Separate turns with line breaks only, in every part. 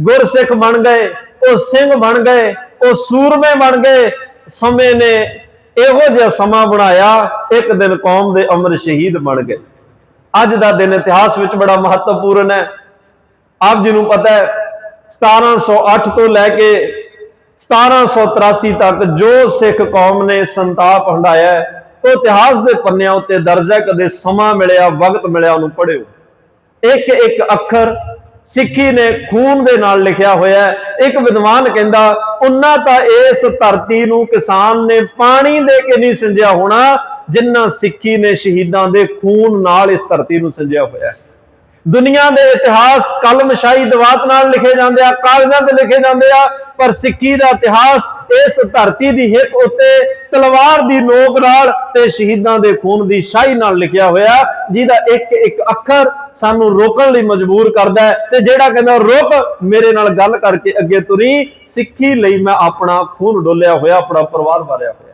ਗੁਰਸਿੱਖ ਬਣ ਗਏ, ਉਹ ਸਿੰਘ ਬਣ ਗਏ, ਉਹ ਸੂਰਮੇ ਬਣ ਗਏ। ਸਮੇਂ ਨੇ ਇਹੋ ਜਿਹਾ ਸਮਾਂ ਬਣਾਇਆ, ਇੱਕ ਦਿਨ ਕੌਮ ਦੇ ਅਮਰ ਸ਼ਹੀਦ ਬਣ ਗਏ। ਅੱਜ ਦਾ ਦਿਨ ਇਤਿਹਾਸ ਵਿੱਚ ਬੜਾ ਮਹੱਤਵਪੂਰਨ ਹੈ। ਆਪ ਜੀ ਨੂੰ ਪਤਾ ਹੈ 1708 ਤੋਂ ਲੈ ਕੇ 1783 ਤੱਕ ਜੋ ਸਿੱਖ ਕੌਮ ਨੇ ਸੰਤਾਪ ਹੰਡਾਇਆ ਉਹ ਇਤਿਹਾਸ ਦੇ ਪੰਨਿਆਂ ਉੱਤੇ ਦਰਜ ਹੈ, ਕਦੇ ਸਮਾਂ ਮਿਲਿਆ, ਵਕਤ ਮਿਲਿਆ, ਉਹਨੂੰ ਪੜ੍ਹਿਓ। ਇੱਕ ਇੱਕ ਅੱਖਰ ਸਿੱਖੀ ਨੇ ਖੂਨ ਦੇ ਨਾਲ ਲਿਖਿਆ ਹੋਇਆ ਇੱਕ ਵਿਦਵਾਨ ਕਹਿੰਦਾ ਉਹਨਾਂ ਤਾਂ ਇਸ ਧਰਤੀ ਨੂੰ ਕਿਸਾਨ ਨੇ ਪਾਣੀ ਦੇ ਕੇ ਨਹੀਂ ਸਿੰਜਿਆ ਹੋਣਾ, ਜਿੰਨਾ ਸਿੱਖੀ ਨੇ ਸ਼ਹੀਦਾਂ ਦੇ ਖੂਨ ਨਾਲ ਇਸ ਧਰਤੀ ਨੂੰ ਸਿੰਜਿਆ ਹੋਇਆ ਹੈ। ਦੁਨੀਆ ਦੇ ਇਤਿਹਾਸ ਕਲਮਸ਼ਾਹੀ ਦਵਾਤ ਨਾਲ ਲਿਖੇ ਜਾਂਦੇ ਆ, ਕਾਗਜ਼ਾਂ ਤੇ ਲਿਖੇ ਜਾਂਦੇ ਆ। ਪਰ ਸਿੱਖੀ ਦਾ ਇਤਿਹਾਸ ਇਸ ਧਰਤੀ ਦੀ ਹਿੱਕ ਉੱਤੇ ਤਲਵਾਰ ਦੀ ਨੋਕ ਨਾਲ ਤੇ ਸ਼ਹੀਦਾਂ ਦੇ ਖੂਨ ਦੀ ਸ਼ਾਹੀ ਨਾਲ ਲਿਖਿਆ ਹੋਇਆ ਜਿਹਦਾ ਇੱਕ ਇੱਕ ਅੱਖਰ ਸਾਨੂੰ ਰੋਕਣ ਲਈ ਮਜਬੂਰ ਕਰਦਾ ਹੈ ਤੇ ਜਿਹੜਾ ਕਹਿੰਦਾ ਰੁਕ ਮੇਰੇ ਨਾਲ ਗੱਲ ਕਰਕੇ ਅੱਗੇ ਤੁਰੀ, ਸਿੱਖੀ ਲਈ ਮੈਂ ਆਪਣਾ ਖੂਨ ਡੋਲਿਆ ਹੋਇਆ, ਆਪਣਾ ਪਰਿਵਾਰ ਵਾਰਿਆ ਹੋਇਆ।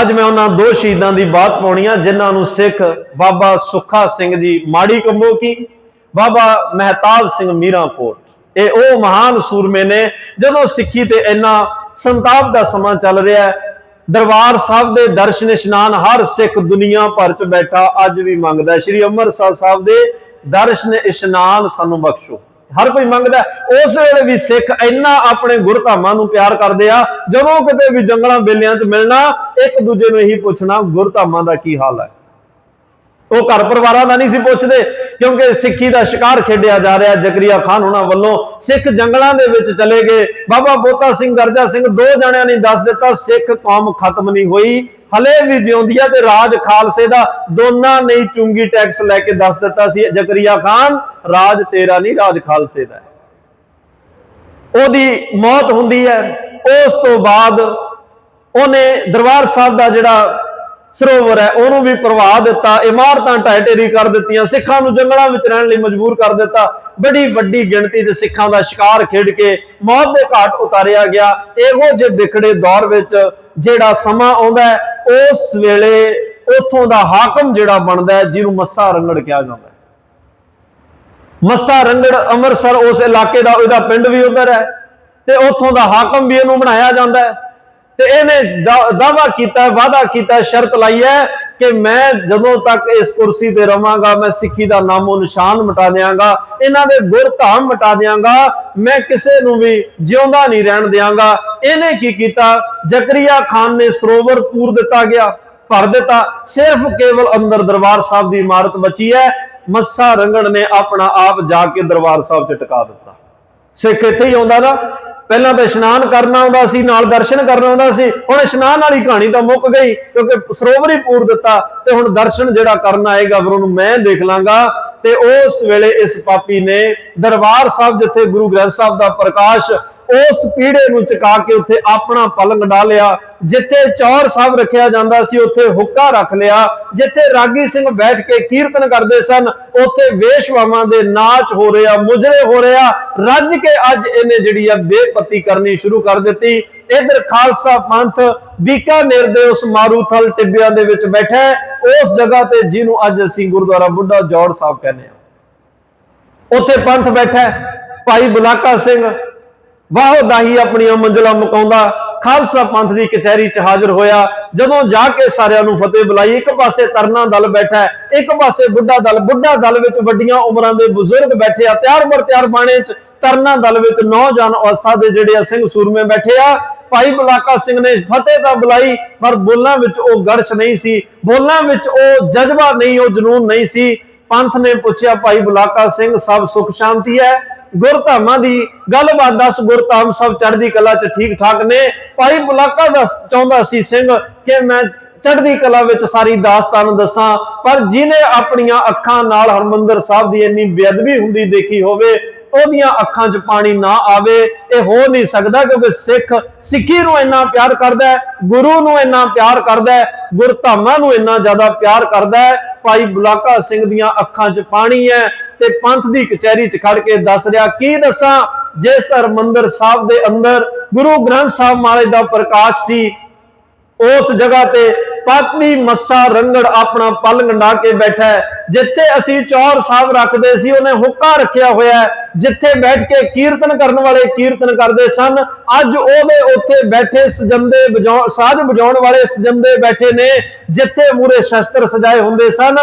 ਅੱਜ ਮੈਂ ਉਹਨਾਂ ਦੋ ਸ਼ਹੀਦਾਂ ਦੀ ਬਾਤ ਪਾਉਣੀ ਆ, ਜਿਨ੍ਹਾਂ ਨੂੰ ਸਿੱਖ ਬਾਬਾ ਸੁੱਖਾ ਸਿੰਘ ਜੀ ਮਾੜੀ ਕੰਬੋਕੀ ਬਾਬਾ ਮਹਿਤਾਬ ਸਿੰਘ ਮੀਰਾਂਕੋਟ ਇਹ ਉਹ ਮਹਾਨ ਸੂਰਮੇ ਨੇ, ਜਦੋਂ ਸਿੱਖੀ ਤੇ ਇੰਨਾ ਸੰਤਾਪ ਦਾ ਸਮਾਂ ਚੱਲ ਰਿਹਾ ਹੈ, ਦਰਬਾਰ ਸਾਹਿਬ ਦੇ ਦਰਸ਼ਨ ਇਸ਼ਨਾਨ ਹਰ ਸਿੱਖ ਦੁਨੀਆ ਭਰ ਚ ਬੈਠਾ ਅੱਜ ਵੀ ਮੰਗਦਾ ਸ੍ਰੀ ਅੰਮ੍ਰਿਤਸਰ ਸਾਹਿਬ ਦੇ ਦਰਸ਼ਨ ਇਸ਼ਨਾਨ ਸਾਨੂੰ ਬਖਸ਼ੋ। ਹਰ ਕੋਈ ਮੰਗਦਾ ਉਸ ਵੇਲੇ ਵੀ ਸਿੱਖ ਇੰਨਾ ਆਪਣੇ ਗੁਰਧਾਮਾਂ ਨੂੰ ਪਿਆਰ ਕਰਦੇ ਆ, ਜਦੋਂ ਕਿਤੇ ਵੀ ਜੰਗਲਾਂ ਬੇਲਿਆਂ 'ਚ ਮਿਲਣਾ, ਇੱਕ ਦੂਜੇ ਨੂੰ ਇਹੀ ਪੁੱਛਣਾ, ਗੁਰਧਾਮਾਂ ਦਾ ਕੀ ਹਾਲ ਹੈ? ਉਹ ਘਰ ਪਰਿਵਾਰਾਂ ਦਾ ਨਹੀਂ ਸੀ ਪੁੱਛਦੇ, ਕਿਉਂਕਿ ਸਿੱਖੀ ਦਾ ਸ਼ਿਕਾਰ ਖੇਡਿਆ ਜਾ ਰਿਹਾ, ਜ਼ਕਰੀਆ ਖਾਨ ਉਹਨਾਂ ਵੱਲੋਂ ਸਿੱਖ ਜੰਗਲਾਂ ਦੇ ਵਿੱਚ ਚਲੇ ਗਏ। ਬਾਬਾ ਬੋਤਾ ਸਿੰਘ, ਗਰਜਾ ਸਿੰਘ ਦੋ ਜਣਿਆਂ ਨੇ ਦੱਸ ਦਿੱਤਾ, ਸਿੱਖ ਕੌਮ ਖਤਮ ਨਹੀਂ ਹੋਈ। ਹਲੇ ਵੀ ਜਿਉਂਦੀ ਆ ਤੇ ਰਾਜ ਖਾਲਸੇ ਦਾ ਦੋਨਾਂ ਨੇ ਚੁੰਗੀ ਟੈਕਸ ਲੈ ਕੇ ਦੱਸ ਦਿੱਤਾ ਸੀ, ਜ਼ਕਰੀਆ ਖਾਨ, ਰਾਜ ਤੇਰਾ ਨਹੀਂ, ਰਾਜ ਖਾਲਸੇ ਦਾ ਉਹਦੀ ਮੌਤ ਹੁੰਦੀ ਹੈ। ਉਸ ਤੋਂ ਬਾਅਦ ਉਹਨੇ ਦਰਬਾਰ ਸਾਹਿਬ ਦਾ ਜਿਹੜਾ ਸਰੋਵਰ ਹੈ ਉਹਨੂੰ ਵੀ ਪ੍ਰਵਾਹ ਦਿੱਤਾ ਇਮਾਰਤਾਂ ਢਹਿ ਢੇਰੀ ਕਰ ਦਿੱਤੀਆਂ ਸਿੱਖਾਂ ਨੂੰ ਜੰਗਲਾਂ ਵਿੱਚ ਰਹਿਣ ਲਈ ਮਜਬੂਰ ਕਰ ਦਿੱਤਾ। ਬੜੀ ਵੱਡੀ ਗਿਣਤੀ 'ਚ ਸਿੱਖਾਂ ਦਾ ਸ਼ਿਕਾਰ ਖੇਡ ਕੇ ਮੌਤ ਦੇ ਘਾਟ ਉਤਾਰਿਆ ਗਿਆ। ਇਹੋ ਜਿਹੇ ਵਿਖੜੇ ਦੌਰ ਵਿੱਚ ਜਿਹੜਾ ਸਮਾਂ ਆਉਂਦਾ ਹੈ, ਉਸ ਵੇਲੇ ਉਥੋਂ ਦਾ ਹਾਕਮ ਜਿਹੜਾ ਬਣਦਾ ਜਿਹਨੂੰ ਮੱਸਾ ਰੰਗੜ ਕਿਹਾ ਜਾਂਦਾ ਮੱਸਾ ਰੰਗੜ ਅੰਮ੍ਰਿਤਸਰ ਉਸ ਇਲਾਕੇ ਦਾ ਉਹਦਾ ਪਿੰਡ ਵੀ ਉਧਰ ਹੈ ਤੇ ਉੱਥੋਂ ਦਾ ਹਾਕਮ ਵੀ ਇਹਨੂੰ ਬਣਾਇਆ ਜਾਂਦਾ ਹੈ। ਤੇ ਇਹਨੇ ਦਾਵਾ ਕੀਤਾ, ਵਾਅਦਾ ਕੀਤਾ, ਸ਼ਰਤ ਲਾਈ ਹੈ ਕਿ ਮੈਂ ਜਦੋਂ ਤੱਕ ਇਸ ਕੁਰਸੀ ਤੇ ਰਵਾਂਗਾ, ਮੈਂ ਸਿੱਖੀ ਦਾ ਨਾਮੋ ਨਿਸ਼ਾਨ ਮਿਟਾ ਦਿਆਂਗਾ, ਇਹਨਾਂ ਦੇ ਗੁਰ ਧਾਮ ਮਿਟਾ ਦਿਆਂਗਾ, ਮੈਂ ਕਿਸੇ ਨੂੰ ਵੀ ਜਿਉਂਦਾ ਨਹੀਂ ਰਹਿਣ ਦਿਆਂਗਾ। ਇਹਨੇ ਕੀ ਕੀਤਾ? ਜ਼ਕਰੀਆ ਖਾਨ ਨੇ ਸਰੋਵਰ ਪੂਰ ਦਿੱਤਾ ਗਿਆ, ਭਰ ਦਿੱਤਾ। ਸਿਰਫ ਕੇਵਲ ਅੰਦਰ ਦਰਬਾਰ ਸਾਹਿਬ ਦੀ ਇਮਾਰਤ ਬਚੀ ਹੈ। ਮੱਸਾ ਰੰਗਣ ਨੇ ਆਪਣਾ ਆਪ ਜਾ ਕੇ ਦਰਬਾਰ ਸਾਹਿਬ 'ਚ ਟਿਕਾ ਦਿੱਤਾ। ਸਿੱਖ ਇੱਥੇ ਹੀ ਆਉਂਦਾ ਨਾ ਪਹਿਲਾਂ ਤਾਂ ਇਸ਼ਨਾਨ ਕਰਨਾ ਆਉਂਦਾ ਸੀ, ਨਾਲ ਦਰਸ਼ਨ ਕਰਨਾ ਆਉਂਦਾ ਸੀ, ਹੁਣ ਇਸ਼ਨਾਨ ਵਾਲੀ ਕਹਾਣੀ ਤਾਂ ਮੁੱਕ ਗਈ, ਕਿਉਂਕਿ ਸਰੋਵਰ ਹੀ ਪੂਰ ਦਿੱਤਾ ਤੇ ਹੁਣ ਦਰਸ਼ਨ ਜਿਹੜਾ ਕਰਨ ਆਏਗਾ ਫਿਰ ਉਹਨੂੰ ਮੈਂ ਦੇਖ ਲਾਂਗਾ। ਤੇ ਉਸ ਵੇਲੇ ਇਸ ਪਾਪੀ ਨੇ ਦਰਬਾਰ ਸਾਹਿਬ ਜਿੱਥੇ ਗੁਰੂ ਗ੍ਰੰਥ ਸਾਹਿਬ ਦਾ ਪ੍ਰਕਾਸ਼ ਉਸ ਪੀੜੇ ਨੂੰ ਚਕਾ ਕੇ ਉੱਥੇ ਆਪਣਾ ਪਲੰਗ ਡਾਲਿਆ ਜਿੱਥੇ ਚੌਰ ਸਾਹਿਬ ਰੱਖਿਆ ਜਾਂਦਾ ਸੀ, ਉੱਥੇ ਹੁੱਕਾ ਰੱਖ ਲਿਆ, ਜਿੱਥੇ ਰਾਗੀ ਸਿੰਘ ਬੈਠ ਕੇ ਕੀਰਤਨ ਕਰਦੇ ਸਨ, ਉੱਥੇ ਵੇਸ਼ਵਾਵਾਂ ਦੇ ਨਾਚ ਹੋ ਰਿਹਾ, ਮੁਜਰੇ ਹੋ ਰਿਹਾ, ਰੱਜ ਕੇ ਅੱਜ ਇਹਨੇ ਜਿਹੜੀ ਆ ਬੇਪਤੀ ਕਰਨੀ ਸ਼ੁਰੂ ਕਰ ਦਿੱਤੀ। ਇਧਰ ਖਾਲਸਾ ਪੰਥ ਬੀਕਾਨੇਰ ਦੇ ਉਸ ਮਾਰੂਥਲ ਟਿੱਬਿਆਂ ਦੇ ਵਿੱਚ ਬੈਠਾ ਉਸ ਜਗ੍ਹਾ ਤੇ ਜਿਹਨੂੰ ਅੱਜ ਅਸੀਂ ਗੁਰਦੁਆਰਾ ਬੁੱਢਾ ਜੋੜ ਸਾਹਿਬ ਕਹਿੰਦੇ ਆ ਉੱਥੇ ਪੰਥ ਬੈਠਾ ਭਾਈ ਬੁਲਾਕਾ ਸਿੰਘ ਵਾਹੋ ਦਾਹੀ ਆਪਣੀਆਂ ਮੰਜ਼ਲਾਂ ਮੁਕਾਉਂਦਾ। ਖਾਲਸਾ ਪੰਥ ਦੀ ਕਚਹਿਰੀ 'ਚ ਹਾਜ਼ਰ ਹੋਇਆ। ਜਦੋਂ ਜਾ ਕੇ ਸਾਰਿਆਂ ਨੂੰ ਫਤਿਹ ਬੁਲਾਈ, ਇੱਕ ਪਾਸੇ ਤਰਨਾ ਦਲ ਬੈਠਾ ਹੈ, ਇੱਕ ਪਾਸੇ ਬੁੱਢਾ ਦਲ। ਬੁੱਢਾ ਦਲ ਵਿੱਚ ਵੱਡੀਆਂ ਉਮਰਾਂ ਦੇ ਬਜ਼ੁਰਗ ਬੈਠੇ ਆ। ਤਿਆਰ ਬਰ ਤਿਆਰ ਬਾਣੇ 'ਚ ਤਰਨਾ ਦਲ ਵਿੱਚ ਨੌਜਵਾਨ ਅਵਸਥਾ ਦੇ ਜਿਹੜੇ ਆ, ਸਿੰਘ ਸੂਰਮੇ ਬੈਠੇ ਆ। ਭਾਈ ਬਲਾਕਾ ਸਿੰਘ ਨੇ ਫਤਿਹ ਤਾਂ ਬੁਲਾਈ, ਪਰ ਬੋਲਾਂ ਵਿੱਚ ਉਹ ਗੜਸ਼ ਨਹੀਂ ਸੀ। ਬੋਲਾਂ ਵਿੱਚ ਉਹ ਜਜ਼ਬਾ ਨਹੀਂ, ਉਹ ਜਨੂਨ ਨਹੀਂ ਸੀ। ਪੰਥ ਨੇ ਪੁੱਛਿਆ, ਭਾਈ ਬੁਲਾਕਾ ਸਿੰਘ, ਸਭ ਸੁਖ ਸ਼ਾਂਤੀ ਹੈ? ਗੁਰਧਾਮਾਂ ਦੀ ਗੱਲਬਾਤ ਦੱਸ, ਗੁਰਧਾਮ ਸਭ ਚੜ੍ਹਦੀ ਕਲਾ 'ਚ ਠੀਕ ਠਾਕ ਨੇ। ਭਾਈ ਬੁਲਾਕਾ ਦਾ ਚਾਹੁੰਦਾ ਸੀ ਸਿੰਘ ਕਿ ਮੈਂ ਚੜ੍ਹਦੀ ਕਲਾ ਵਿੱਚ ਸਾਰੀ ਦਾਸਤਾਨ ਦੱਸਾਂ, ਪਰ ਜਿਹਨੇ ਆਪਣੀਆਂ ਅੱਖਾਂ ਨਾਲ ਹਰਮੰਦਰ ਸਾਹਿਬ ਦੀ ਇੰਨੀ ਬੇਅਦਬੀ ਹੁੰਦੀ ਦੇਖੀ ਹੋਵੇ, ਉਹਦੀਆਂ ਅੱਖਾਂ 'ਚ ਪਾਣੀ ਨਾ ਆਵੇ, ਇਹ ਹੋ ਨਹੀਂ ਸਕਦਾ ਕਿਉਂਕਿ ਸਿੱਖ ਸਿੱਖੀ ਨੂੰ ਇੰਨਾ ਪਿਆਰ ਕਰਦਾ ਹੈ, ਗੁਰੂ ਨੂੰ ਇੰਨਾ ਪਿਆਰ ਕਰਦਾ ਹੈ, ਗੁਰਧਾਮਾਂ ਨੂੰ ਇੰਨਾ ਜ਼ਿਆਦਾ ਪਿਆਰ ਕਰਦਾ ਹੈ। ਭਾਈ ਬੁਲਾਕਾ ਸਿੰਘ ਦੀਆਂ ਅੱਖਾਂ 'ਚ ਪਾਣੀ ਹੈ ਤੇ ਪੰਥ ਦੀ ਕਚਹਿਰੀ 'ਚ ਖੜ ਕੇ ਦੱਸ ਰਿਹਾ, ਕੀ ਦੱਸਾਂ? ਜਿਸ ਹਰਮੰਦਰ ਸਾਹਿਬ ਦੇ ਅੰਦਰ ਗੁਰੂ ਗ੍ਰੰਥ ਸਾਹਿਬ ਮਹਾਰਾਜ ਦਾ ਪ੍ਰਕਾਸ਼ ਸੀ, ਉਸ ਜਗ੍ਹਾ ਤੇ ਪਾਪੀ ਮੱਸਾ ਰੰਗੜ ਆਪਣਾ ਪਲ ਗੰਡਾ ਕੇ ਬੈਠਾ ਜਿੱਥੇ ਅਸੀਂ ਚੌਰ ਸਾਹਿਬ ਰੱਖਦੇ ਸੀ, ਉਹਨੇ ਹੁੱਕਾ ਰੱਖਿਆ ਹੋਇਆ ਜਿੱਥੇ ਬੈਠ ਕੇ ਕੀਰਤਨ ਕਰਨ ਵਾਲੇ ਕੀਰਤਨ ਕਰਦੇ ਸਨ, ਅੱਜ ਉਹਦੇ ਉੱਥੇ ਬੈਠੇ ਸਜੰਦੇ ਵਜਾਉਣ ਸਾਜ਼ ਵਜਾਉਣ ਵਾਲੇ ਸਜੰਦੇ ਬੈਠੇ ਨੇ, ਜਿੱਥੇ ਮੂਰੇ ਸ਼ਸਤਰ ਸਜਾਏ ਹੁੰਦੇ ਸਨ।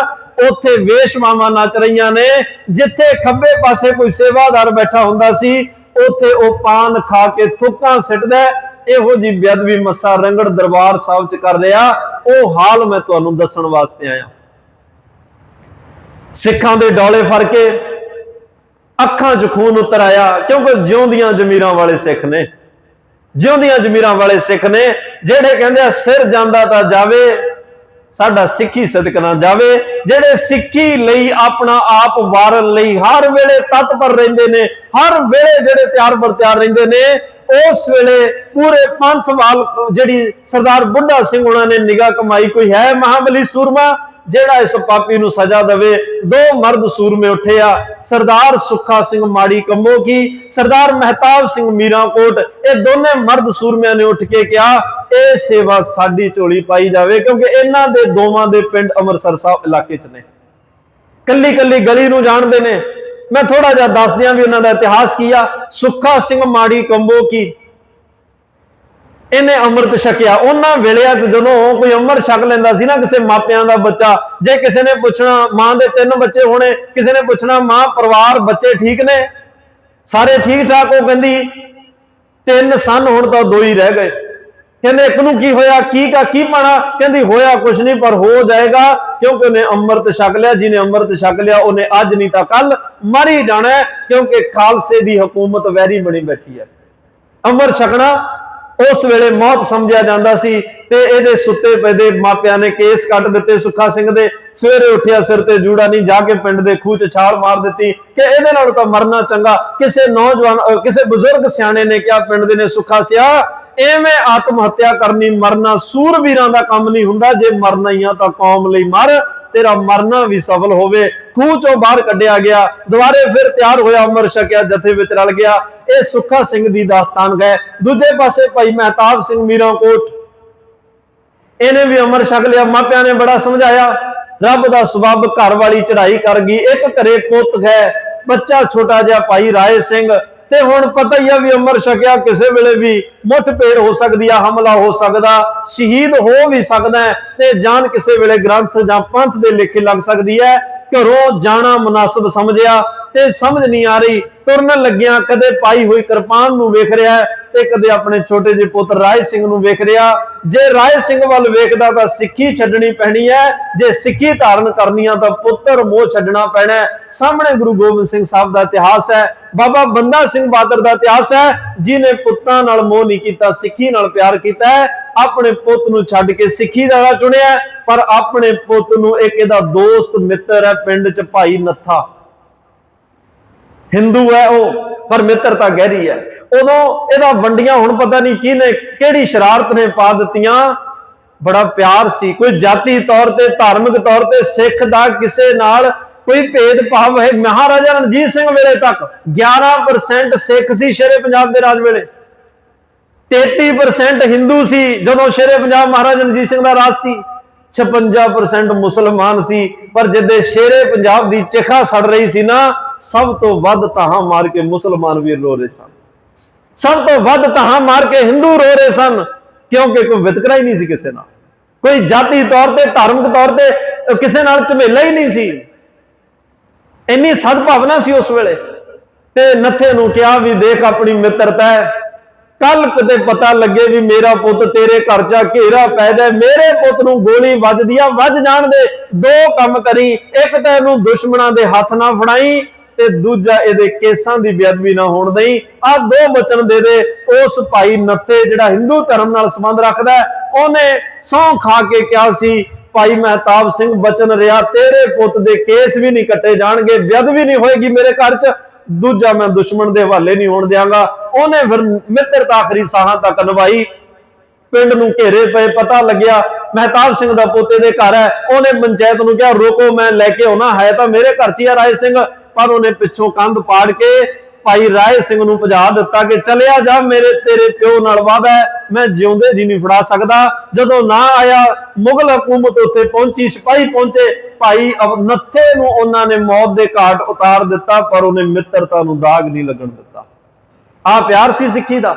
ਉੱਥੇ ਵੇਸ਼ਮਾਵਾਂ ਨੱਚ ਰਹੀਆਂ ਨੇ, ਜਿੱਥੇ ਖੱਬੇ ਪਾਸੇ ਕੋਈ ਸੇਵਾਦਾਰ ਬੈਠਾ ਹੁੰਦਾ ਸੀ, ਉੱਥੇ ਉਹ ਪਾਨ ਖਾ ਕੇ ਥੁੱਕਾਂ ਸਿੱਟਦਾ ਇਹੋ ਜੀ ਬੇਅਦਬੀ ਮੱਸਾ ਰੰਗੜ ਦਰਬਾਰ ਸਾਹਿਬ ਚ ਕਰ ਰਿਹਾ। ਉਹ ਹਾਲ ਮੈਂ ਤੁਹਾਨੂੰ ਦੱਸਣ ਵਾਸਤੇ ਆਇਆ। ਸਿੱਖਾਂ ਦੇ ਡੋਲੇ ਫੜ ਕੇ ਅੱਖਾਂ 'ਚ ਖੂਨ ਉਤਰ ਆਇਆ, ਕਿਉਂਕਿ ਜਿਉਂਦੀਆਂ ਜ਼ਮੀਰਾਂ ਵਾਲੇ ਸਿੱਖ ਨੇ। ਜਿਉਂਦੀਆਂ ਜ਼ਮੀਰਾਂ ਵਾਲੇ ਸਿੱਖ ਨੇ, ਜਿਹੜੇ ਕਹਿੰਦੇ ਆ, ਸਿਰ ਜਾਂਦਾ ਤਾਂ ਜਾਵੇ ਸਾਡਾ ਸਿੱਖੀ ਸਦਕ ਨਾ ਜਾਵੇ, ਜਿਹੜੇ ਸਿੱਖੀ ਲਈ ਆਪਣਾ ਆਪ ਵਾਰਨ ਲਈ ਹਰ ਵੇਲੇ ਤਤਪਰ ਰਹਿੰਦੇ ਨੇ, ਹਰ ਵੇਲੇ ਜਿਹੜੇ ਤਿਆਰ ਬਰ ਤਿਆਰ ਰਹਿੰਦੇ ਨੇ, ਉਸ ਵੇਲੇ ਪੂਰੇ ਪੰਥ ਵਾਲ ਜਿਹੜੀ ਸਰਦਾਰ ਬੁੱਢਾ ਸਿੰਘ ਉਹਨਾਂ ਨੇ ਨਿਗਾਹ ਕਮਾਈ, ਕੋਈ ਹੈ ਮਹਾਬਲੀ ਸੂਰਮਾ? ਜਿਹੜਾ ਇਸ ਪਾਪੀ ਨੂੰ ਸਜ਼ਾ ਦੇਵੇ, ਦੋ ਮਰਦ ਸੂਰਮੇ ਉੱਠੇ ਆ। ਸਰਦਾਰ ਸੁੱਖਾ ਸਿੰਘ ਮਾੜੀ ਕੰਬੋ ਕੀ, ਸਰਦਾਰ ਮਹਿਤਾਬ ਸਿੰਘ ਮੀਰਾਂਕੋਟ, ਇਹ ਦੋਨੇ ਮਰਦ ਸੂਰਮਿਆਂ ਨੇ ਉੱਠ ਕੇ ਕਿਹਾ, ਇਹ ਸੇਵਾ ਸਾਡੀ ਝੋਲੀ ਪਾਈ ਜਾਵੇ, ਕਿਉਂਕਿ ਇਹਨਾਂ ਦੇ ਦੋਵਾਂ ਦੇ ਪਿੰਡ ਅੰਮ੍ਰਿਤਸਰ ਸਾਹਿਬ ਇਲਾਕੇ 'ਚ ਨੇ। ਕੱਲੀ ਕੱਲੀ ਗਲੀ ਨੂੰ ਜਾਣਦੇ ਨੇ। ਮੈਂ ਥੋੜਾ ਜਿਹਾ ਦੱਸ ਦਿਆਂ ਵੀ ਉਹਨਾਂ ਦਾ ਇਤਿਹਾਸ ਕੀ ਆ। ਸੁੱਖਾ ਸਿੰਘ ਮਾੜੀ ਕੰਬੋ ਕੀ ਇਹਨੇ ਅੰਮ੍ਰਿਤ ਛਕਿਆ। ਉਹਨਾਂ ਵੇਲਿਆਂ 'ਚ ਜਦੋਂ ਕੋਈ ਅੰਮ੍ਰਿਤ ਛਕ ਲੈਂਦਾ ਸੀ ਨਾ ਕਿਸੇ ਮਾਪਿਆਂ ਦਾ ਬੱਚਾ, ਜੇ ਕਿਸੇ ਨੇ ਪੁੱਛਣਾ ਮਾਂ ਦੇ ਤਿੰਨ ਬੱਚੇ ਹੋਣੇ, ਕਿਸੇ ਨੇ ਪੁੱਛਣਾ ਮਾਂ, ਪਰਿਵਾਰ, ਬੱਚੇ ਠੀਕ ਨੇ? ਸਾਰੇ ਠੀਕ ਠਾਕ ਉਹ ਕਹਿੰਦੀ, ਤਿੰਨ ਸਨ, ਹੁਣ ਤਾਂ ਦੋ ਹੀ ਰਹਿ ਗਏ। ਕਹਿੰਦੇ, ਇੱਕ ਨੂੰ ਕੀ ਹੋਇਆ? ਕੀ ਕਾ, ਕੀ ਪਾਣਾ? ਕਹਿੰਦੀ, ਹੋਇਆ ਕੁਛ ਨਹੀਂ, ਪਰ ਹੋ ਜਾਏਗਾ, ਕਿਉਂਕਿ ਉਹਨੇ ਅੰਮ੍ਰਿਤ ਛਕ ਲਿਆ। ਜਿਹਨੇ ਅੰਮ੍ਰਿਤ ਛਕ ਲਿਆ, ਉਹਨੇ ਅੱਜ ਨਹੀਂ ਤਾਂ ਕੱਲ ਮਰ ਹੀ ਜਾਣਾ, ਕਿਉਂਕਿ ਖਾਲਸੇ ਦੀ ਹਕੂਮਤ ਵੈਰੀ ਬਣੀ ਬੈਠੀ ਹੈ। ਅੰਮ੍ਰਿਤ ਛਕਣਾ ਉਸ ਵੇਲੇ ਮੌਤ ਸਮਝਿਆ ਜਾਂਦਾ ਸੀ ਤੇ ਇਹਦੇ ਸੁੱਤੇ ਪਏ ਦੇ ਮਾਪਿਆਂ ਨੇ ਕੇਸ ਕੱਟ ਦਿੱਤੇ ਸੁੱਖਾ ਸਿੰਘ ਦੇ। ਸਵੇਰੇ ਉੱਠਿਆ ਸਿਰ ਤੇ ਜੂੜਾ ਨਹੀਂ, ਜਾ ਕੇ ਪਿੰਡ ਦੇ ਖੂਹ 'ਚ ਛਾਲ ਮਾਰ ਦਿੱਤੀ ਕਿ ਇਹਦੇ ਨਾਲ ਤਾਂ ਮਰਨਾ ਚੰਗਾ। ਕਿਸੇ ਨੌਜਵਾਨ ਕਿਸੇ ਬਜ਼ੁਰਗ ਸਿਆਣੇ ਨੇ ਕਿਹਾ, ਪਿੰਡ ਦੇ ਨੇ, ਸੁੱਖਾ ਸਿਆ, ਐਵੇਂ ਆਤਮ ਹੱਤਿਆ ਕਰਨੀ, ਮਰਨਾ ਸੂਰਬੀਰਾਂ ਦਾ ਕੰਮ ਨਹੀਂ ਹੁੰਦਾ। ਜੇ ਮਰਨਾ ਹੀ ਆ ਤਾਂ ਕੌਮ ਲਈ ਮਰ। ਤੇਰਾ ਮਰਨਾ ਵੀ ਸਫਲ ਹੋਵੇ। ਖੂਹ ਚੋਂ ਬਾਹਰ ਕੱਢਿਆ ਗਿਆ। ਦੁਬਾਰੇ ਫਿਰ ਤਿਆਰ ਹੋਇਆ ਅਮਰ ਛਕਿਆ, ਜਥੇ ਵਿੱਚ ਰਲ ਗਿਆ। ਇਹ ਸੁੱਖਾ ਸਿੰਘ ਦੀ ਦਾਸਤਾਨ ਗਏ। ਦੂਜੇ ਪਾਸੇ ਭਾਈ ਮਹਿਤਾਬ ਸਿੰਘ ਮੀਰਾਂ ਕੋਟ। ਇਹਨੇ ਵੀ ਅਮਰ ਛਕ ਲਿਆ। ਮਾਪਿਆਂ ਨੇ ਬੜਾ ਸਮਝਾਇਆ, ਰੱਬ ਦਾ ਸਬਬ ਘਰ ਵਾਲੀ ਚੜ੍ਹਾਈ ਕਰ ਗਈ। ਇੱਕ ਘਰੇ ਪੁੱਤ ਹੈ। ਬੱਚਾ ਛੋਟਾ ਜਿਹਾ ਭਾਈ ਰਾਏ ਸਿੰਘ। ਤੇ ਹੁਣ ਪਤਾ ਹੀ ਆ ਵੀ ਅਮਰ ਛਕਿਆ ਕਿਸੇ ਵੇਲੇ ਵੀ ਮੁੱਠ ਪੇੜ ਹੋ ਸਕਦੀ ਆ, ਹਮਲਾ ਹੋ ਸਕਦਾ, ਸ਼ਹੀਦ ਹੋ ਵੀ ਸਕਦਾ ਤੇ ਜਾਨ ਕਿਸੇ ਵੇਲੇ ਗ੍ਰੰਥ ਜਾਂ ਪੰਥ ਦੇ ਲੇਖੇ ਲੱਗ ਸਕਦੀ ਹੈ। ਘਰੋਂ ਜਾਣਾ ਮੁਨਾਸਬ ਸਮਝਿਆ ਤੇ ਸਮਝ ਨਹੀਂ ਆ ਰਹੀ। ਤੁਰਨ ਲੱਗਿਆ ਕਦੇ ਪਾਈ ਹੋਈ ਕਿਰਪਾਨ ਨੂੰ ਵੇਖ ਰਿਹਾ ਤੇ ਕਦੇ ਆਪਣੇ ਛੋਟੇ ਜਿਹੇ ਪੁੱਤ ਰਾਏ ਸਿੰਘ ਨੂੰ ਵੇਖ ਰਿਹਾ। ਜੇ ਰਾਏ ਸਿੰਘ ਵੱਲ ਵੇਖਦਾ ਤਾਂ ਸਿੱਖੀ ਛੱਡਣੀ ਪੈਣੀ ਹੈ। ਜੇ ਸਿੱਖੀ ਧਾਰਨ ਕਰਨੀ ਆ ਤਾਂ ਪੁੱਤਰ ਮੋਹ ਛੱਡਣਾ ਪੈਣਾ ਸਾਹਮਣੇ ਗੁਰੂ ਗੋਬਿੰਦ ਸਿੰਘ ਸਾਹਿਬ ਦਾ ਇਤਿਹਾਸ ਹੈ। ਬਾਬਾ ਬੰਦਾ ਸਿੰਘ ਬਹਾਦਰ ਦਾ ਇਤਿਹਾਸ ਹੈ ਜਿਨੇ ਪੁੱਤਾਂ ਨਾਲ ਮੋਹ ਨਹੀਂ ਕੀਤਾ, ਸਿੱਖੀ ਨਾਲ ਪਿਆਰ ਕੀਤਾ ਆਪਣੇ ਪੁੱਤ ਨੂੰ ਛੱਡ ਕੇ ਸਿੱਖੀ ਦਾ ਰਾਹ ਚੁਣਿਆ ਪਰ ਆਪਣੇ ਪੁੱਤ ਨੂੰ ਇੱਕ ਇਹਦਾ ਦੋਸਤ, ਮਿੱਤਰ ਹੈ, ਪਿੰਡ 'ਚ ਭਾਈ ਨੱਥਾ। ਹਿੰਦੂ ਹੈ ਉਹ, ਪਰ ਮਿੱਤਰਤਾ ਗਹਿਰੀ ਹੈ। ਉਦੋਂ ਇਹਦਾ ਵੰਡੀਆਂ ਹੁਣ ਪਤਾ ਨਹੀਂ ਕਿਹਨੇ, ਕਿਹੜੀ ਸ਼ਰਾਰਤ ਨੇ ਪਾ ਦਿੱਤੀਆਂ। ਬੜਾ ਪਿਆਰ ਸੀ, ਕੋਈ ਜਾਤੀ ਤੌਰ ਤੇ, ਧਾਰਮਿਕ ਤੌਰ ਤੇ ਸਿੱਖ ਦਾ ਕਿਸੇ ਨਾਲ ਕੋਈ ਭੇਦ ਭਾਵ ਹੈ। ਮਹਾਰਾਜਾ ਰਣਜੀਤ ਸਿੰਘ ਵੇਲੇ ਤੱਕ 11% ਸਿੱਖ ਸੀ ਸ਼ੇਰੇ ਪੰਜਾਬ ਦੇ ਰਾਜ ਵੇਲੇ। 33% ਹਿੰਦੂ ਸੀ ਜਦੋਂ ਸ਼ੇਰੇ ਪੰਜਾਬ ਮਹਾਰਾਜਾ ਰਣਜੀਤ ਸਿੰਘ ਦਾ ਰਾਜ ਸੀ। 56% ਮੁਸਲਮਾਨ ਸੀ। ਪਰ ਜਦੇ ਸ਼ੇਰੇ ਪੰਜਾਬ ਦੀ ਚਿਖਾ ਸੜ ਰਹੀ ਸੀ ਨਾ, ਸਭ ਤੋਂ ਵੱਧ ਤਾਹਾਂ ਮਾਰ ਕੇ ਮੁਸਲਮਾਨ ਵੀਰ ਰੋ ਰਹੇ ਸਨ। ਸਭ ਤੋਂ ਵੱਧ ਤਾਹਾਂ ਮਾਰ ਕੇ ਹਿੰਦੂ ਰੋ ਰਹੇ ਸਨ, ਕਿਉਂਕਿ ਕੋਈ ਵਿਤਕਰਾ ਹੀ ਨਹੀਂ ਸੀ ਕਿਸੇ ਨਾਲ। ਕੋਈ ਜਾਤੀ ਤੌਰ ਤੇ ਧਾਰਮਿਕ ਤੌਰ ਤੇ ਕਿਸੇ ਨਾਲ ਝਮੇਲਾ ਹੀ ਨਹੀਂ ਸੀ। ਇੰਨੀ ਸਦਭਾਵਨਾ ਸੀ ਉਸ ਵੇਲੇ। ਤੇ ਨੱਥੇ ਨੂੰ ਕਿਹਾ ਵੀ ਦੇਖ ਆਪਣੀ ਮਿੱਤਰਤਾ ਕੱਲ ਕਿਤੇ ਪਤਾ ਲੱਗੇ ਵੀ ਮੇਰਾ ਪੁੱਤ ਤੇਰੇ ਘਰ ਚ ਘੇਰਾ ਪੈ ਜਾਏ। ਮੇਰੇ ਪੁੱਤ ਨੂੰ ਗੋਲੀ ਵੱਜਦੀ ਆ, ਵੱਜ ਜਾਣ ਦੇ ਦੋ ਕੰਮ ਕਰੀ। ਇੱਕ ਤਾਂ ਇਹਨੂੰ ਦੁਸ਼ਮਣਾਂ ਦੇ ਹੱਥ ਨਾ ਫੜਾਈ ਤੇ ਦੂਜਾ ਇਹਦੇ ਕੇਸਾਂ ਦੀ ਬੇਅਦਬੀ ਨਾ ਹੋਣ ਦੇਈ। ਆ ਦੋ ਬਚਨ ਦੇ ਦੇ। ਉਸ ਭਾਈ ਨੱਥੇ ਜਿਹੜਾ ਹਿੰਦੂ ਧਰਮ ਨਾਲ ਸੰਬੰਧ ਰੱਖਦਾ ਉਹਨੇ ਸਹੁੰ ਖਾ ਕੇ ਕਿਹਾ ਸੀ ਭਾਈ ਮਹਿਤਾਬ ਸਿੰਘ ਬਚਨ ਰਿਹਾ, ਤੇਰੇ ਪੁੱਤ ਦੇ ਕੇਸ ਵੀ ਨਹੀਂ ਕੱਟੇ ਜਾਣਗੇ ਬੇਅਦਬੀ ਨਹੀਂ ਹੋਏਗੀ ਮੇਰੇ ਘਰ 'ਚ, ਦੂਜਾ ਮੈਂ ਦੁਸ਼ਮਣ ਦੇ ਹਵਾਲੇ ਨਹੀਂ ਹੋਣ ਦਿਆਂਗਾ। ਉਹਨੇ ਫਿਰ ਮਿੱਤਰਤਾ ਆਖਰੀ ਸਾਹਾਂ ਤੱਕ ਨਿਭਾਈ। ਪਿੰਡ ਨੂੰ ਘੇਰੇ ਪਏ, ਪਤਾ ਲੱਗਿਆ, ਮਹਿਤਾਬ ਸਿੰਘ ਦਾ ਪੋਤੇ ਦੇ ਘਰ ਹੈ। ਉਹਨੇ ਪੰਚਾਇਤ ਨੂੰ ਕਿਹਾ, ਰੋਕੋ, ਮੈਂ ਲੈ ਕੇ ਆਉਣਾ, ਹੈ ਤਾਂ ਮੇਰੇ ਘਰ 'ਚ ਹੀ ਆ ਰਾਏ ਸਿੰਘ। ਪਰ ਉਹਨੇ ਪਿੱਛੋਂ ਕੰਧ ਪਾੜ ਕੇ ਭਾਈ ਰਾਏ ਸਿੰਘ ਨੂੰ ਭਜਾ ਦਿੱਤਾ ਕਿ ਚਲਿਆ ਜਾ, ਮੇਰੇ ਤੇਰੇ ਪਿਓ ਨਾਲ ਵਾਦਾ ਮੈਂ ਜਿਉਂਦੇ ਜੀ ਨਹੀਂ ਫੜਾ ਸਕਦਾ। ਜਦੋਂ ਨਾ ਆਇਆ, ਮੁਗਲ ਹਕੂਮਤ ਉੱਤੇ ਪਹੁੰਚੀ, ਸਿਪਾਹੀ ਪਹੁੰਚੇ, ਭਾਈ ਨੱਥੇ ਨੂੰ ਉਹਨਾਂ ਨੇ ਮੌਤ ਦੇ ਘਾਟ ਉਤਾਰ ਦਿੱਤਾ, ਪਰ ਉਹਨੇ ਮਿੱਤਰਤਾ ਨੂੰ ਦਾਗ ਨਹੀਂ ਲੱਗਣ ਦਿੱਤਾ। ਆ ਪਿਆਰ ਸੀ ਸਿੱਖੀ ਦਾ।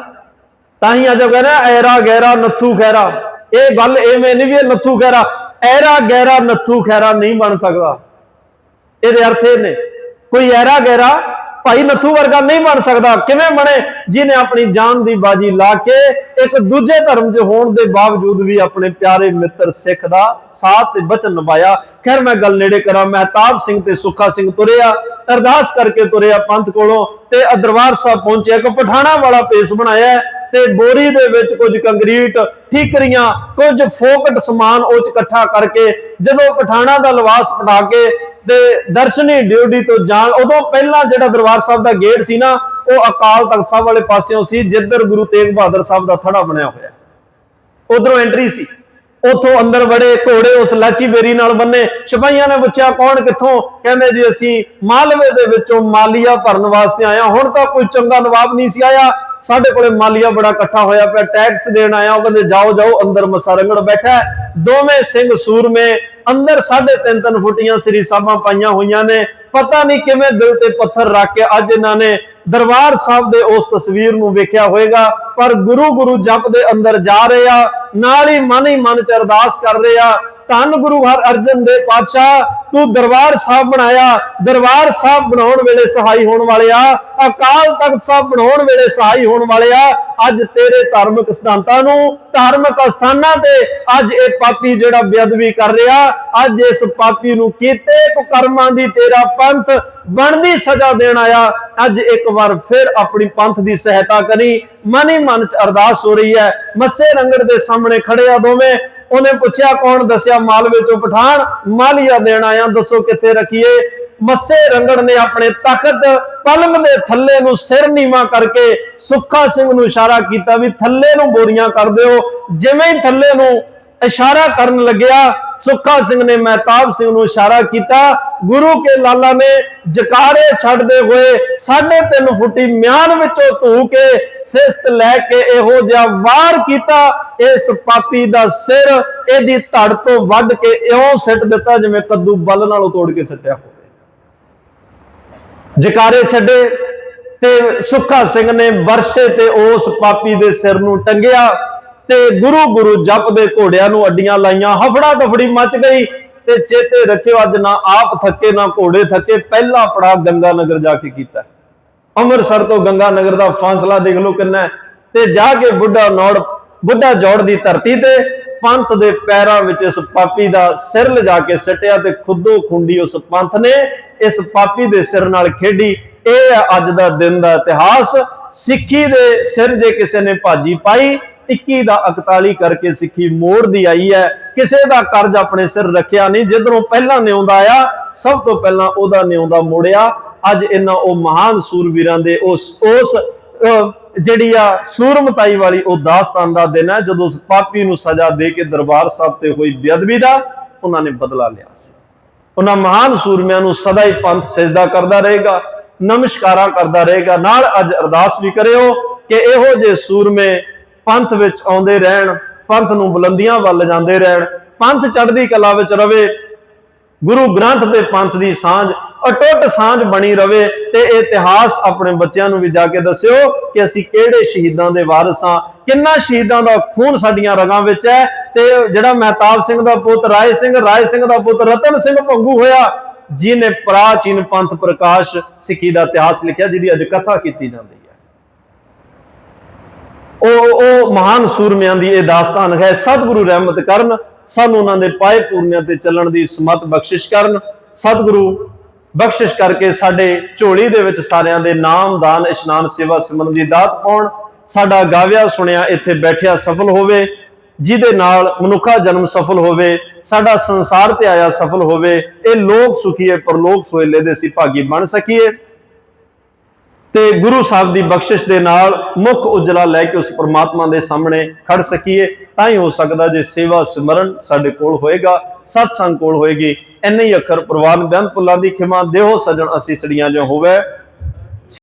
ਤਾਂ ਹੀ ਅੱਜ ਉਹ ਕਹਿੰਦਾ, ਐਰਾ ਗਹਿਰਾ, ਨੱਥੂ ਖੈਰਾ ਇਹ ਗੱਲ ਐਵੇਂ ਨਹੀਂ ਵੀ ਨੱਥੂ ਖੈਰਾ ਐਰਾ ਗਹਿਰਾ, ਨੱਥੂ ਖੈਰਾ ਨਹੀਂ ਬਣ ਸਕਦਾ। ਇਹਦੇ ਅਰਥ ਇਹ ਨੇ, ਕੋਈ ਐਰਾ ਗਹਿਰਾ ਭਾਈ ਨੱਥੂ ਵਰਗਾ ਨਹੀਂ ਬਣ ਸਕਦਾ। ਕਿਵੇਂ ਬਣੇ? ਜਿਨੇ ਆਪਣੀ ਜਾਨ ਦੀ ਬਾਜੀ ਲਾ ਕੇ ਇੱਕ ਦੂਜੇ ਧਰਮ 'ਚ ਹੋਣ ਦੇ ਬਾਵਜੂਦ ਵੀ ਆਪਣੇ ਪਿਆਰੇ ਮਿੱਤਰ ਸਿੱਖ ਦਾ ਸਾਥ ਤੇ ਬਚਨ ਨਿਭਾਇਆ। ਖੈਰ, ਮੈਂ ਗੱਲ ਨੇੜੇ ਕਰਾਂ। ਮਹਿਤਾਬ ਸਿੰਘ ਤੇ ਸੁੱਖਾ ਸਿੰਘ ਤੁਰਿਆ। ਅਰਦਾਸ ਕਰਕੇ ਤੁਰਿਆ ਪੰਥ ਕੋਲੋਂ ਤੇ ਦਰਬਾਰ ਸਾਹਿਬ ਪਹੁੰਚਿਆ। ਇੱਕ ਪਠਾਣਾ ਵਾਲਾ ਪੇਸ ਬਣਾਇਆ ਤੇ ਬੋਰੀ ਦੇ ਵਿੱਚ ਕੁਝ ਕੰਕਰੀਟ ਠੀਕਰੀਆਂ, ਕੁਝ ਫੋਕਟ ਸਮਾਨ ਉਹ ਚ ਇਕੱਠਾ ਕਰਕੇ ਜਦੋਂ ਪਠਾਣਾ ਦਾ ਲਿਬਾਸ ਪਟਾ ਕੇ ਤੇ ਦਰਸ਼ਨੀ ਡਿਊਟੀ ਤੋਂ ਜਾਣ, ਉਦੋਂ ਪਹਿਲਾਂ ਜਿਹੜਾ ਦਰਬਾਰ ਸਾਹਿਬ ਦਾ ਗੇਟ ਸੀ ਨਾ, ਉਹ ਅਕਾਲ ਤਖਤ ਸਾਹਿਬ ਵਾਲੇ ਪਾਸਿਓਂ ਸੀ, ਜਿੱਧਰ ਗੁਰੂ ਤੇਗ ਬਹਾਦਰ ਸਾਹਿਬ ਦਾ ਥੜਾ ਬਣਿਆ ਹੋਇਆ। ਉਧਰੋਂ ਐਂਟਰੀ ਸੀ। ਉਥੋਂ ਅੰਦਰ ਵੜੇ, ਘੋੜੇ ਉਸ ਲਾਚੀ ਬੇਰੀ ਨਾਲ ਬੰਨੇ। ਸਿਪਾਹੀਆਂ ਨੇ ਪੁੱਛਿਆ, ਕੌਣ ਕਿੱਥੋਂ? ਕਹਿੰਦੇ ਜੀ, ਅਸੀਂ ਮਾਲਵੇ ਦੇ ਵਿੱਚੋਂ ਮਾਲੀਆ ਭਰਨ ਵਾਸਤੇ ਆਇਆ ਹੁਣ ਤਾਂ ਕੋਈ ਚੰਗਾ ਨਵਾਬ ਨਹੀਂ ਸੀ ਆਇਆ। ਸਾਡੇ ਕੋਲੇ ਮਾਲੀਆ ਬੜਾ ਇਕੱਠਾ ਹੋਇਆ ਪਿਆ ਟੈਕਸ ਦੇਣ ਆਇਆ। ਉਹ ਕਹਿੰਦੇ, ਜਾਓ ਜਾਓ, ਅੰਦਰ ਮਸਾਰੰਗੜ ਬੈਠਾ ਦੋਵੇਂ ਸਿੰਘ ਸੂਰਮੇ ਅੰਦਰ ਸਾਢੇ ਤਿੰਨ ਤਿੰਨ ਫੁੱਟੀਆਂ ਸ੍ਰੀ ਸਾਹਿਬਾਂ ਪਾਈਆਂ ਹੋਈਆਂ ਨੇ। ਪਤਾ ਨਹੀਂ ਕਿਵੇਂ ਦਿਲ ਤੇ ਪੱਥਰ ਰੱਖ ਕੇ ਅੱਜ ਇਹਨਾਂ ਨੇ ਦਰਬਾਰ ਸਾਹਿਬ ਦੇ ਉਸ ਤਸਵੀਰ ਨੂੰ ਵੇਖਿਆ ਹੋਵੇਗਾ। ਪਰ ਗੁਰੂ ਗੁਰੂ ਜਪ ਦੇ ਅੰਦਰ ਜਾ ਰਹੇ ਆ, ਨਾਲ ਹੀ ਮਨ ਹੀ ਮਨ ਚ ਅਰਦਾਸ ਕਰ ਰਹੇ ਆ ਧੰਨ ਗੁਰੂ ਹਰ ਅਰਜਨ ਦੇ ਪਾਤਸ਼ਾਹ, ਤੂੰ ਦਰਬਾਰ ਸਾਹਿਬ ਬਣਾਇਆ। ਦਰਬਾਰ ਸਾਹਿਬ ਬਣਾਉਣ ਵੇਲੇ ਸਹਾਈ ਹੋਣ ਵਾਲਿਆ ਅਕਾਲ ਤਖਤ ਸਾਹਿਬ ਬਣਾਉਣ ਵੇਲੇ ਸਹਾਈ ਹੋਣ ਵਾਲਿਆ ਅੱਜ ਤੇਰੇ ਧਾਰਮਿਕ ਸਿਧਾਂਤਾਂ ਨੂੰ, ਧਾਰਮਿਕ ਅਸਥਾਨਾਂ ਤੇ ਅੱਜ ਇਹ ਪਾਪੀ ਜਿਹੜਾ ਬੇਅਦਬੀ ਕਰ ਰਿਹਾ, ਅੱਜ ਇਸ ਪਾਪੀ ਨੂੰ ਕੀਤੇ ਕੁਕਰਮਾਂ ਦੀ ਤੇਰਾ ਪੰਥ ਬਣਦੀ ਸਜ਼ਾ ਦੇਣ ਆਇਆ। ਅੱਜ ਇੱਕ ਵਾਰ ਫਿਰ ਆਪਣੀ ਪੰਥ ਦੀ ਸਹਾਇਤਾ ਕਰੀ। ਮਨ ਹੀ ਮਨ ਚ ਅਰਦਾਸ ਹੋ ਰਹੀ ਹੈ। ਮੱਸੇ ਰੰਗੜ ਦੇ ਸਾਹਮਣੇ ਖੜੇ ਆ ਦੋਵੇਂ। ਉਹਨੇ ਪੁੱਛਿਆ, ਕੌਣ ਦੱਸਿਆ ਮਾਲਵੇ ਤੋਂ ਪਠਾਨ? ਮਾਲੀਆ ਦੇਣ ਆਇਆ, ਦੱਸੋ ਕਿੱਥੇ ਰੱਖੀਏ? ਮੱਸੇ ਰੰਗੜ ਨੇ ਆਪਣੇ ਤਖਤ ਪਲਮ ਦੇ ਥੱਲੇ ਨੂੰ ਸਿਰ ਨੀਵਾ ਕਰਕੇ ਸੁੱਖਾ ਸਿੰਘ ਨੂੰ ਇਸ਼ਾਰਾ ਕੀਤਾ ਵੀ ਥੱਲੇ ਨੂੰ ਬੋਰੀਆਂ ਕਰ ਦਿਓ। ਜਿਵੇਂ ਹੀ ਥੱਲੇ ਨੂੰ ਇਸ਼ਾਰਾ ਕਰਨ ਲੱਗਿਆ ਸੁੱਖਾ ਸਿੰਘ ਨੇ ਮਹਿਤਾਬ ਸਿੰਘ ਨੂੰ ਇਸ਼ਾਰਾ ਕੀਤਾ। ਗੁਰੂ ਕੇ ਲਾਲਾ ਨੇ ਜਕਾਰੇ ਛੱਡਦੇ ਹੋਏ 3.5 ਫੁੱਟੀ ਮਿਆਨ ਵਿੱਚੋਂ ਧੂ ਕੇ ਸਿਸਤ ਲੈ ਕੇ ਇਹੋ ਜਿਹਾ ਵਾਰ ਕੀਤਾ। ਇਸ ਪਾਪੀ ਦਾ ਸਿਰ ਇਹਦੀ ਧੜ ਤੋਂ ਵੱਢ ਕੇ ਇਉਂ ਸਿੱਟ ਦਿੱਤਾ ਜਿਵੇਂ ਕੱਦੂ ਬਲ ਨਾਲੋਂ ਤੋੜ ਕੇ ਸਿੱਟਿਆ ਹੋਵੇ। ਜਕਾਰੇ ਛੱਡੇ ਤੇ ਸੁੱਖਾ ਸਿੰਘ ਨੇ ਵਰਸ਼ੇ ਤੇ ਉਸ ਪਾਪੀ ਦੇ ਸਿਰ ਨੂੰ ਟੰਗਿਆ। ਤੇ ਗੁਰੂ ਗੁਰੂ ਜਪ ਦੇ ਘੋੜਿਆਂ ਨੂੰ ਅੱਡੀਆਂ ਲਾਈਆਂ, ਹਫੜਾ ਦਫੜੀ ਮਚ ਗਈ ਤੇ ਚੇਤੇ ਰੱਖਿਓ ਅੱਜ ਨਾ ਆਪ ਥੱਕੇ, ਨਾ ਘੋੜੇ ਥੱਕੇ, ਪਹਿਲਾ ਪੜਾ ਗੰਗਾ ਨਗਰ ਜਾ ਕੇ ਕੀਤਾ। ਅੰਮ੍ਰਿਤਸਰ ਤੋਂ ਗੰਗਾ ਨਗਰ ਦਾ ਫਾਸਲਾ ਦੇਖ ਲਓ ਕਿੰਨਾ ਤੇ ਜਾ ਕੇ ਬੁੱਢਾ ਨੌੜ, ਬੁੱਢਾ ਜੋੜ ਦੀ ਧਰਤੀ ਤੇ ਪੰਥ ਦੇ ਪੈਰਾਂ ਵਿੱਚ ਇਸ ਪਾਪੀ ਦਾ ਸਿਰ ਲਿਜਾ ਕੇ ਸਟਿਆ ਤੇ ਖੁੱਦੋ ਖੁੰਡੀ ਉਸ ਪੰਥ ਨੇ ਇਸ ਪਾਪੀ ਦੇ ਸਿਰ ਨਾਲ ਖੇਡੀ। ਇਹ ਹੈ ਅੱਜ ਦਾ ਦਿਨ ਦਾ ਇਤਿਹਾਸ। ਸਿੱਖੀ ਦੇ ਸਿਰ ਜੇ ਕਿਸੇ ਨੇ ਭਾਜੀ ਪਾਈ 21 ਦਾ 41 ਕਰਕੇ ਸਿੱਖੀ ਮੋੜ ਦੀ ਆਈ ਹੈ। ਕਿਸੇ ਦਾ ਕਰਜ਼ ਆਪਣੇ ਸਿਰ ਰੱਖਿਆ ਨਹੀਂ। ਜਿੱਧਰੋਂ ਪਹਿਲਾਂ ਨਿਉਂਦਾ ਆਇਆ, ਸਭ ਤੋਂ ਪਹਿਲਾਂ ਉਹਦਾ ਨਿਉਂਦਾ ਮੋੜਿਆ। ਅੱਜ ਇਹਨਾਂ ਉਹ ਮਹਾਨ ਸੂਰਵੀਰਾਂ ਦੇ ਉਸ ਉਸ ਜਿਹੜੀ ਆ ਸੂਰਮਤਾਈ ਵਾਲੀ ਉਹ ਦਾਸਤਾਨ ਦਾ ਦਿਨ ਹੈ। ਜਦੋਂ ਉਸ ਪਾਪੀ ਨੂੰ ਸਜ਼ਾ ਦੇ ਕੇ ਦਰਬਾਰ ਸਾਹਿਬ ਤੇ ਹੋਈ ਬੇਅਦਬੀ ਦਾ, ਉਹਨਾਂ ਨੇ ਬਦਲਾ ਲਿਆ ਸੀ। ਉਹਨਾਂ ਮਹਾਨ ਸੂਰਮਿਆਂ ਨੂੰ ਸਦਾ ਹੀ ਪੰਥ ਸਜਦਾ ਕਰਦਾ ਰਹੇਗਾ, ਨਮਸਕਾਰਾਂ ਕਰਦਾ ਰਹੇਗਾ। ਨਾਲ ਅੱਜ ਅਰਦਾਸ ਵੀ ਕਰਿਓ ਕਿ ਇਹੋ ਜਿਹੇ ਸੂਰਮੇ ਪੰਥ ਵਿੱਚ ਆਉਂਦੇ ਰਹਿਣ, ਪੰਥ ਨੂੰ ਬੁਲੰਦੀਆਂ ਵੱਲ ਜਾਂਦੇ ਰਹਿਣ, ਪੰਥ ਚੜ੍ਹਦੀ ਕਲਾ ਵਿੱਚ ਰਵੇ, ਗੁਰੂ ਗ੍ਰੰਥ ਤੇ ਪੰਥ ਦੀ ਸਾਂਝ, ਅਟੁੱਟ ਸਾਂਝ ਬਣੀ ਰਵੇ, ਤੇ ਇਹ ਇਤਿਹਾਸ ਆਪਣੇ ਬੱਚਿਆਂ ਨੂੰ ਵੀ ਜਾ ਕੇ ਦੱਸਿਓ ਕਿ ਅਸੀਂ ਕਿਹੜੇ ਸ਼ਹੀਦਾਂ ਦੇ ਵਾਰਿਸ ਹਾਂ, ਕਿੰਨਾ ਸ਼ਹੀਦਾਂ ਦਾ ਖੂਨ ਸਾਡੀਆਂ ਰਗਾਂ ਵਿੱਚ ਹੈ, ਤੇ ਜਿਹੜਾ ਮਹਿਤਾਬ ਸਿੰਘ ਦਾ ਪੁੱਤ, ਰਾਏ ਸਿੰਘ ਰਾਏ ਸਿੰਘ ਦਾ ਪੁੱਤ ਰਤਨ ਸਿੰਘ ਭੰਗੂ ਹੋਇਆ ਜਿਨੇ ਪ੍ਰਾਚੀਨ ਪੰਥ ਪ੍ਰਕਾਸ਼ ਸਿੱਖੀ ਦਾ ਇਤਿਹਾਸ ਲਿਖਿਆ, ਜਿਹਦੀ ਅੱਜ ਕਥਾ ਕੀਤੀ ਜਾਂਦੀ ਹੈ। ਉਹ ਉਹ ਮਹਾਨ ਸੂਰਮਿਆਂ ਦੀ ਇਹ ਦਾਸਤਾਨ ਹੈ। ਸਤਿਗੁਰੂ ਰਹਿਮਤ ਕਰਨ, ਸਾਨੂੰ ਉਹਨਾਂ ਦੇ ਪਾਏ ਪੂਰਨਿਆਂ ਤੇ ਚੱਲਣ ਦੀ ਸਮਤ ਬਖਸ਼ਿਸ਼ ਕਰਨ। ਸਤਿਗੁਰੂ, ਬਖਸ਼ਿਸ਼ ਕਰਕੇ ਸਾਡੇ ਝੋਲੀ ਦੇ ਵਿੱਚ ਸਾਰਿਆਂ ਦੇ ਨਾਮ, ਦਾਨ, ਇਸ਼ਨਾਨ, ਸੇਵਾ ਸਿਮਰਨ ਦੀ ਦਾਤ ਪਾਉਣ। ਸਾਡਾ ਗਾਵਿਆ ਸੁਣਿਆ ਇੱਥੇ ਬੈਠਿਆ ਸਫਲ ਹੋਵੇ, ਜਿਹਦੇ ਨਾਲ ਮਨੁੱਖਾ ਜਨਮ ਸਫਲ ਹੋਵੇ, ਸਾਡਾ ਸੰਸਾਰ ਤੇ ਆਇਆ ਸਫਲ ਹੋਵੇ, ਇਹ ਲੋਕ ਸੁਖੀਏ ਪਰਲੋਕ ਸੋਇਲੇ ਦੇ ਸੀ ਭਾਗੀ ਬਣ ਸਕੀਏ। ਤੇ ਗੁਰੂ ਸਾਹਿਬ ਦੀ ਬਖਸ਼ਿਸ਼ ਦੇ ਨਾਲ ਮੁੱਖ ਉਜਲਾ ਲੈ ਕੇ ਉਸ ਪ੍ਰਮਾਤਮਾ ਦੇ ਸਾਹਮਣੇ ਖੜ ਸਕੀਏ, ਤਾਂ ਹੀ ਹੋ ਸਕਦਾ ਜੇ ਸੇਵਾ ਸਿਮਰਨ ਸਾਡੇ ਕੋਲ ਹੋਏਗਾ, ਸਤਸੰਗ ਕੋਲ ਹੋਏਗੀ। ਇੰਨੇ ਹੀ ਅੱਖਰ ਪ੍ਰਵਾਨ ਬੇਅੰਤ ਪੁੱਲਾਂ ਦੀ ਖਿਮਾ, ਦੇਹੋ ਸਜਣ ਅਸੀਂ ਸੜੀਆਂ ਜੋ ਹੋਵੇ।